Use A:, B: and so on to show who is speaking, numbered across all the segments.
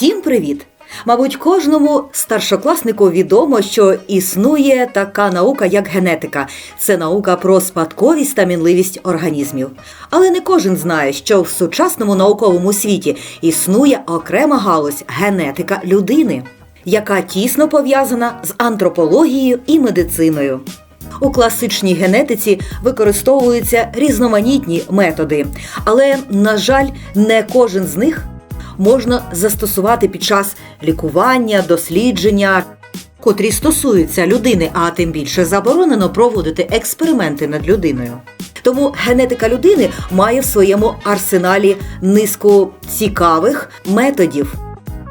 A: Всім привіт! Мабуть, кожному старшокласнику відомо, що існує така наука, як генетика. Це наука про спадковість та мінливість організмів. Але не кожен знає, що в сучасному науковому світі існує окрема галузь генетика людини, яка тісно пов'язана з антропологією і медициною. У класичній генетиці використовуються різноманітні методи, але, на жаль, не кожен з них можна застосувати під час лікування, дослідження, котрі стосуються людини, а тим більше заборонено проводити експерименти над людиною. Тому генетика людини має в своєму арсеналі низку цікавих методів.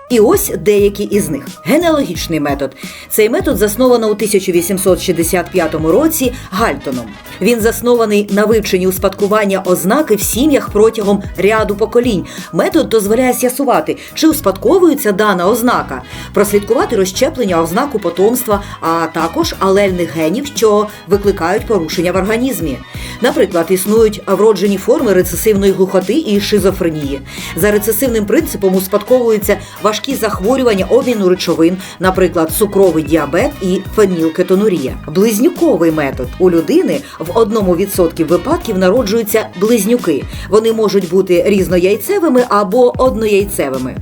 A: І ось деякі із них. Генеалогічний метод. Цей метод засновано у 1865 році Гальтоном. Він заснований на вивченні успадкування ознаки в сім'ях протягом ряду поколінь. Метод дозволяє з'ясувати, чи успадковується дана ознака, прослідкувати розщеплення ознаку потомства, а також алельних генів, що викликають порушення в організмі. Наприклад, існують вроджені форми рецесивної глухоти і шизофренії. За рецесивним принципом успадковується успадковуються важкі захворювання обміну речовин, наприклад, цукровий діабет і фенілкетонурія. Близнюковий метод у людини в одному відсотків випадків народжуються близнюки. Вони можуть бути різнояйцевими або однояйцевими.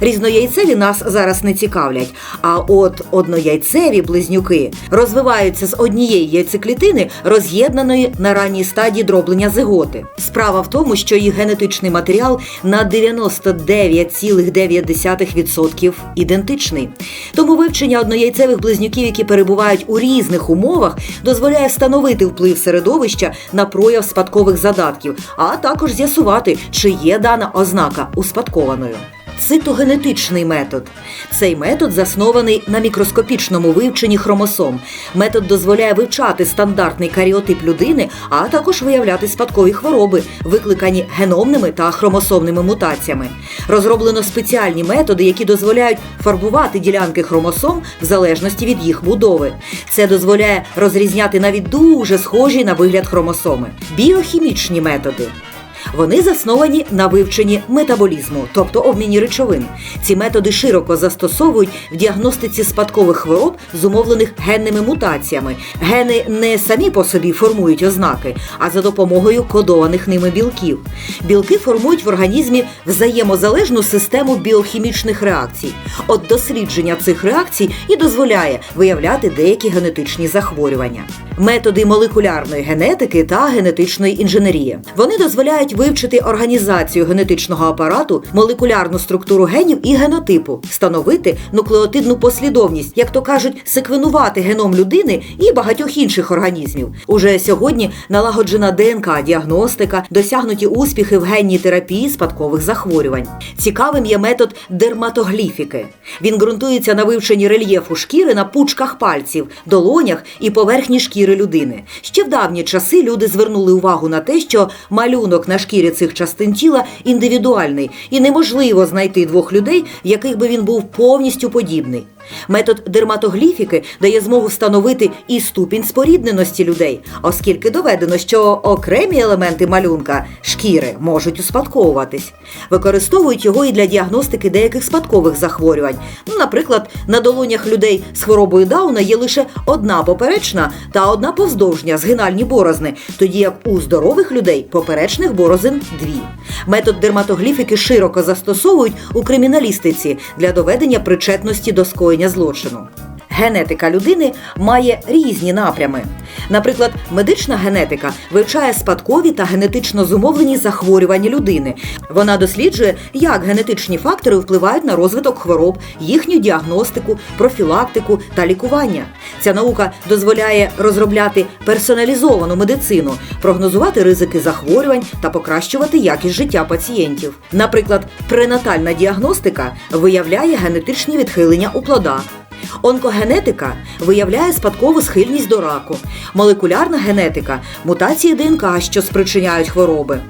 A: Різнояйцеві нас зараз не цікавлять. А от однояйцеві близнюки розвиваються з однієї яйцеклітини, роз'єднаної на ранній стадії дроблення зиготи. Справа в тому, що їх генетичний матеріал на 99,9% ідентичний. Тому вивчення однояйцевих близнюків, які перебувають у різних умовах, дозволяє встановити вплив середовища на прояв спадкових задатків, а також з'ясувати, чи є дана ознака успадкованою. Цитогенетичний метод. Цей метод заснований на мікроскопічному вивченні хромосом. Метод дозволяє вивчати стандартний каріотип людини, а також виявляти спадкові хвороби, викликані геномними та хромосомними мутаціями. Розроблено спеціальні методи, які дозволяють фарбувати ділянки хромосом в залежності від їх будови. Це дозволяє розрізняти навіть дуже схожі на вигляд хромосоми. Біохімічні методи. Вони засновані на вивченні метаболізму, тобто обміні речовин. Ці методи широко застосовують в діагностиці спадкових хвороб, зумовлених генними мутаціями. Гени не самі по собі формують ознаки, а за допомогою кодованих ними білків. Білки формують в організмі взаємозалежну систему біохімічних реакцій. От дослідження цих реакцій і дозволяє виявляти деякі генетичні захворювання. Методи молекулярної генетики та генетичної інженерії. Вони дозволяють вивчити організацію генетичного апарату, молекулярну структуру генів і генотипу, встановити нуклеотидну послідовність, як то кажуть, секвенувати геном людини і багатьох інших організмів. Уже сьогодні налагоджена ДНК діагностика, досягнуті успіхи в генній терапії спадкових захворювань. Цікавим є метод дерматогліфіки. Він ґрунтується на вивченні рельєфу шкіри на пучках пальців, долонях і поверхні шкіри людини. Ще в давні часи люди звернули увагу на те, що малюнок на шкірі цих частин тіла індивідуальний і неможливо знайти двох людей, яких би він був повністю подібний. Метод дерматогліфіки дає змогу встановити і ступінь спорідненості людей, оскільки доведено, що окремі елементи малюнка шкіри можуть успадковуватись. Використовують його і для діагностики деяких спадкових захворювань. Наприклад, на долонях людей з хворобою Дауна є лише одна поперечна та одна повздовжня згинальні борозни, тоді як у здорових людей поперечних борозин дві. Метод дерматогліфіки широко застосовують у криміналістиці для доведення причетності до скоєння злочину. Генетика людини має різні напрями. Наприклад, медична генетика вивчає спадкові та генетично зумовлені захворювання людини. Вона досліджує, як генетичні фактори впливають на розвиток хвороб, їхню діагностику, профілактику та лікування. Ця наука дозволяє розробляти персоналізовану медицину, прогнозувати ризики захворювань та покращувати якість життя пацієнтів. Наприклад, пренатальна діагностика виявляє генетичні відхилення у плодах. Онкогенетика виявляє спадкову схильність до раку, молекулярна генетика мутації ДНК, що спричиняють хвороби.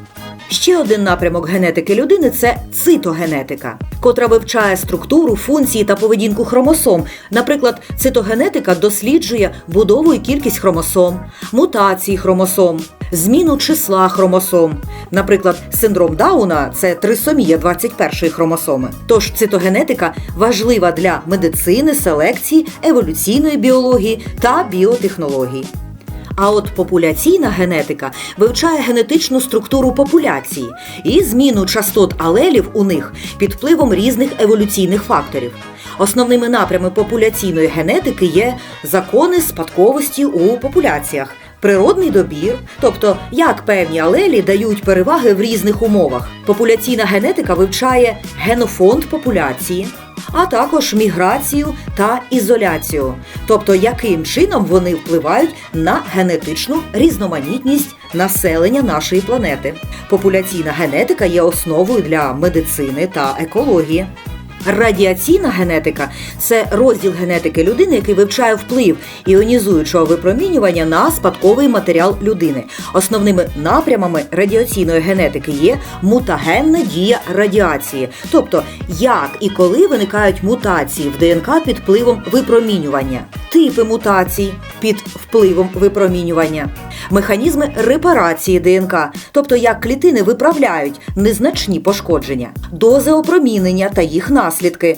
A: Ще один напрямок генетики людини це цитогенетика, котра вивчає структуру, функції та поведінку хромосом. Наприклад, цитогенетика досліджує будову і кількість хромосом, мутації хромосом. Зміну числа хромосом. Наприклад, синдром Дауна це трисомія 21-ї хромосоми. Тож цитогенетика важлива для медицини, селекції, еволюційної біології та біотехнологій. А от популяційна генетика вивчає генетичну структуру популяції і зміну частот алелів у них під впливом різних еволюційних факторів. Основними напрями популяційної генетики є закони спадковості у популяціях, природний добір, тобто як певні алелі дають переваги в різних умовах. Популяційна генетика вивчає генофонд популяції. А також міграцію та ізоляцію, тобто яким чином вони впливають на генетичну різноманітність населення нашої планети. Популяційна генетика є основою для медицини та екології. Радіаційна генетика це розділ генетики людини, який вивчає вплив іонізуючого випромінювання на спадковий матеріал людини. Основними напрямами радіаційної генетики є мутагенна дія радіації, тобто як і коли виникають мутації в ДНК під впливом випромінювання, типи мутацій під впливом випромінювання, механізми репарації ДНК, тобто як клітини виправляють незначні пошкодження, дози опромінення та їх наслідки,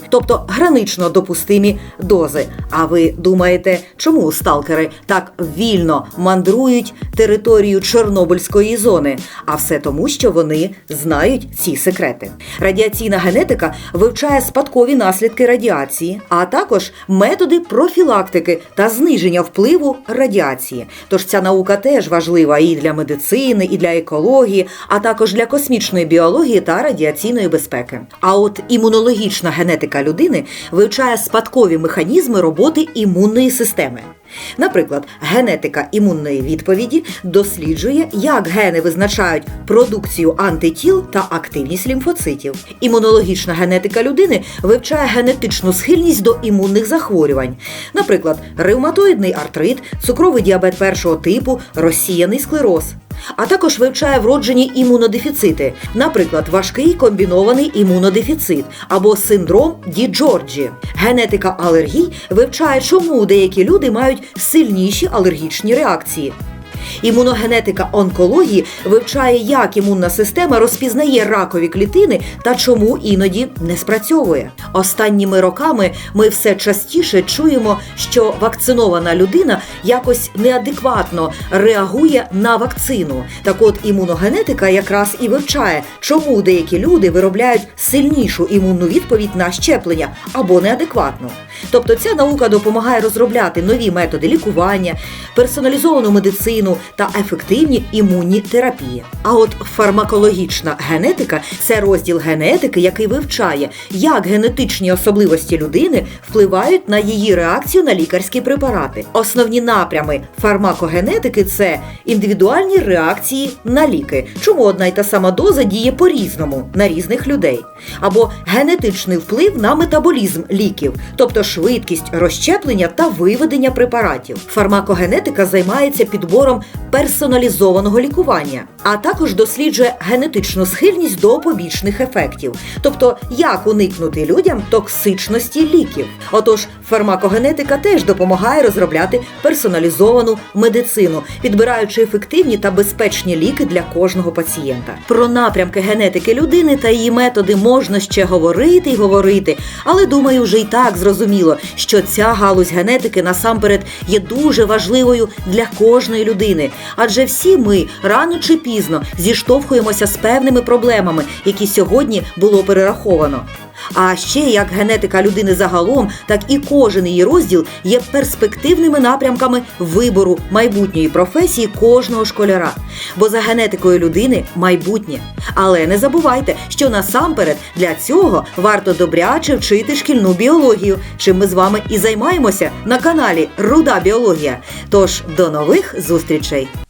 A: тобто гранично допустимі дози. А ви думаєте, чому сталкери так вільно мандрують територію Чорнобильської зони? А все тому, що вони знають ці секрети. Радіаційна генетика вивчає спадкові наслідки радіації, а також методи профілактики та зниження впливу радіації. Тож ця наука теж важлива і для медицини, і для екології, а також для космічної біології та радіаційної безпеки. А от імунологічна генетика людини вивчає спадкові механізми роботи імунної системи. Наприклад, генетика імунної відповіді досліджує, як гени визначають продукцію антитіл та активність лімфоцитів. Імунологічна генетика людини вивчає генетичну схильність до імунних захворювань, наприклад, ревматоїдний артрит, цукровий діабет першого типу, розсіяний склероз. А також вивчає вроджені імунодефіцити, наприклад, важкий комбінований імунодефіцит або синдром Ді Джорджі. Генетика алергій вивчає, чому деякі люди мають сильніші алергічні реакції. Імуногенетика онкології вивчає, як імунна система розпізнає ракові клітини та чому іноді не спрацьовує. Останніми роками ми все частіше чуємо, що вакцинована людина якось неадекватно реагує на вакцину. Так от імуногенетика якраз і вивчає, чому деякі люди виробляють сильнішу імунну відповідь на щеплення або неадекватну. Тобто ця наука допомагає розробляти нові методи лікування, персоналізовану медицину та ефективні імунні терапії. А от фармакологічна генетика це розділ генетики, який вивчає, як генетичні особливості людини впливають на її реакцію на лікарські препарати. Основні напрями фармакогенетики це індивідуальні реакції на ліки, чому одна й та сама доза діє по-різному на різних людей, або генетичний вплив на метаболізм ліків, тобто швидкість розщеплення та виведення препаратів. Фармакогенетика займається підбором персоналізованого лікування, а також досліджує генетичну схильність до побічних ефектів, тобто як уникнути людям токсичності ліків. Отож, фармакогенетика теж допомагає розробляти персоналізовану медицину, підбираючи ефективні та безпечні ліки для кожного пацієнта. Про напрямки генетики людини та її методи можна ще говорити і говорити, але думаю, вже й так зрозуміло, що ця галузь генетики насамперед є дуже важливою для кожної людини, адже всі ми рано чи пізно зіштовхуємося з певними проблемами, які сьогодні було перераховано. А ще як генетика людини загалом, так і кожен її розділ є перспективними напрямками вибору майбутньої професії кожного школяра. Бо за генетикою людини майбутнє. Але не забувайте, що насамперед для цього варто добряче вчити шкільну біологію, чим ми з вами і займаємося на каналі Руда Біологія. Тож до нових зустрічей!